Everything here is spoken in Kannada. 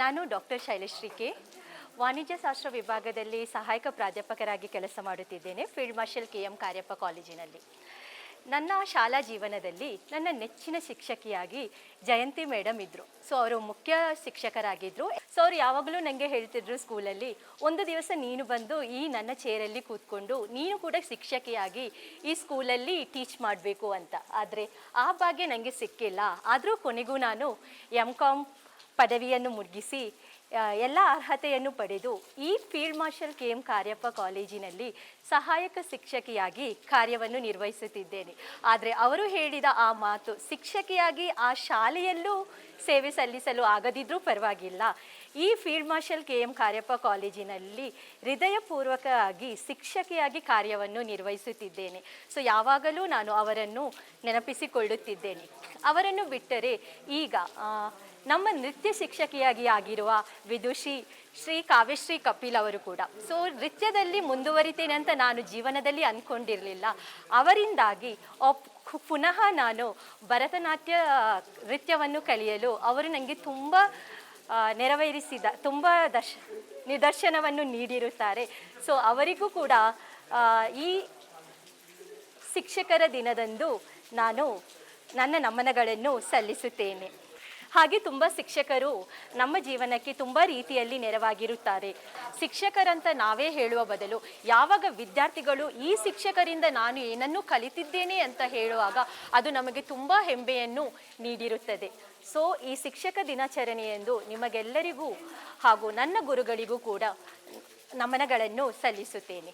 ನಾನು ಡಾಕ್ಟರ್ ಶೈಲಶ್ರೀ ಕೆ. ವಾಣಿಜ್ಯ ಶಾಸ್ತ್ರ ವಿಭಾಗದಲ್ಲಿ ಸಹಾಯಕ ಪ್ರಾಧ್ಯಾಪಕರಾಗಿ ಕೆಲಸ ಮಾಡುತ್ತಿದ್ದೇನೆ, field marshal K M Cariappa ಕಾಲೇಜಿನಲ್ಲಿ. ನನ್ನ ಶಾಲಾ ಜೀವನದಲ್ಲಿ ನನ್ನ ನೆಚ್ಚಿನ ಶಿಕ್ಷಕಿಯಾಗಿ ಜಯಂತಿ ಮೇಡಮ್ ಇದ್ದರು ಸೊ, ಅವರು ಮುಖ್ಯ ಶಿಕ್ಷಕರಾಗಿದ್ದರು ಸೊ, ಅವ್ರು ಯಾವಾಗಲೂ ನನಗೆ ಹೇಳ್ತಿದ್ರು ಸ್ಕೂಲಲ್ಲಿ, ಒಂದು ದಿವಸ ನೀನು ಬಂದು ಈ ನನ್ನ ಚೇರಲ್ಲಿ ಕೂತ್ಕೊಂಡು ನೀನು ಕೂಡ ಶಿಕ್ಷಕಿಯಾಗಿ ಈ ಸ್ಕೂಲಲ್ಲಿ ಟೀಚ್ ಮಾಡಬೇಕು ಅಂತ. ಆದರೆ ಆ ಭಾಗ್ಯ ನನಗೆ ಸಿಕ್ಕಿಲ್ಲ. ಆದರೂ ಕೊನೆಗೂ ನಾನು ಎಂ ಕಾಮ್ ಪದವಿಯನ್ನು ಮುಗಿಸಿ ಎಲ್ಲ ಅರ್ಹತೆಯನ್ನು ಪಡೆದು ಈ field marshal K M Cariappa ಕಾಲೇಜಿನಲ್ಲಿ ಸಹಾಯಕ ಶಿಕ್ಷಕಿಯಾಗಿ ಕಾರ್ಯವನ್ನು ನಿರ್ವಹಿಸುತ್ತಿದ್ದೇನೆ. ಆದರೆ ಅವರು ಹೇಳಿದ ಆ ಮಾತು ಶಿಕ್ಷಕಿಯಾಗಿ ಆ ಶಾಲೆಯಲ್ಲೂ ಸೇವೆ ಸಲ್ಲಿಸಲು ಆಗದಿದ್ರೂ ಪರವಾಗಿಲ್ಲ. ಈ field marshal K M Cariappa ಕಾಲೇಜಿನಲ್ಲಿ ಹೃದಯಪೂರ್ವಕವಾಗಿ ಶಿಕ್ಷಕಿಯಾಗಿ ಕಾರ್ಯವನ್ನು ನಿರ್ವಹಿಸುತ್ತಿದ್ದೇನೆ. ಸೊ, ಯಾವಾಗಲೂ ನಾನು ಅವರನ್ನು ನೆನಪಿಸಿಕೊಳ್ಳುತ್ತಿದ್ದೇನೆ. ಅವರನ್ನು ಬಿಟ್ಟರೆ ಈಗ ನಮ್ಮ ನೃತ್ಯ ಶಿಕ್ಷಕಿಯಾಗಿ ಆಗಿರುವ ವಿದುಷಿ ಶ್ರೀ ಕಾವ್ಯಶ್ರೀ ಕಪಿಲ್ ಅವರು ಕೂಡ. ಸೊ ನೃತ್ಯದಲ್ಲಿ ಮುಂದುವರಿತೇನೆ ಅಂತ ನಾನು ಜೀವನದಲ್ಲಿ ಅಂದ್ಕೊಂಡಿರಲಿಲ್ಲ ಅವರಿಂದಾಗಿ ಪುನಃ ನಾನು ಭರತನಾಟ್ಯ, ನೃತ್ಯವನ್ನು ಕಲಿಯಲು ಅವರು ನನಗೆ ತುಂಬ ನೆರವೇರಿಸಿದ, ತುಂಬ ದರ್ಶ, ನಿದರ್ಶನವನ್ನು ನೀಡಿರುತ್ತಾರೆ. ಸೊ ಅವರಿಗೂ ಕೂಡ ಈ ಶಿಕ್ಷಕರ ದಿನದಂದು ನಾನು ನನ್ನ ನಮನಗಳನ್ನು ಸಲ್ಲಿಸುತ್ತೇನೆ. ಹಾಗೆ ತುಂಬ ಶಿಕ್ಷಕರು ನಮ್ಮ ಜೀವನಕ್ಕೆ ತುಂಬ ರೀತಿಯಲ್ಲಿ ನೆರವಾಗಿರುತ್ತಾರೆ. ಶಿಕ್ಷಕರಂತ ನಾವೇ ಹೇಳುವ ಬದಲು ಯಾವಾಗ ವಿದ್ಯಾರ್ಥಿಗಳು ಈ ಶಿಕ್ಷಕರಿಂದ ನಾನು ಏನನ್ನು ಕಲಿತಿದ್ದೇನೆ ಅಂತ ಹೇಳುವಾಗ ಅದು ನಮಗೆ ತುಂಬ ಹೆಮ್ಮೆಯನ್ನು ನೀಡಿರುತ್ತದೆ. ಸೊ ಈ ಶಿಕ್ಷಕ ದಿನಾಚರಣೆಯೆಂದು ನಿಮಗೆಲ್ಲರಿಗೂ ಹಾಗೂ ನನ್ನ ಗುರುಗಳಿಗೂ ಕೂಡ ನಮನಗಳನ್ನು ಸಲ್ಲಿಸುತ್ತೇನೆ.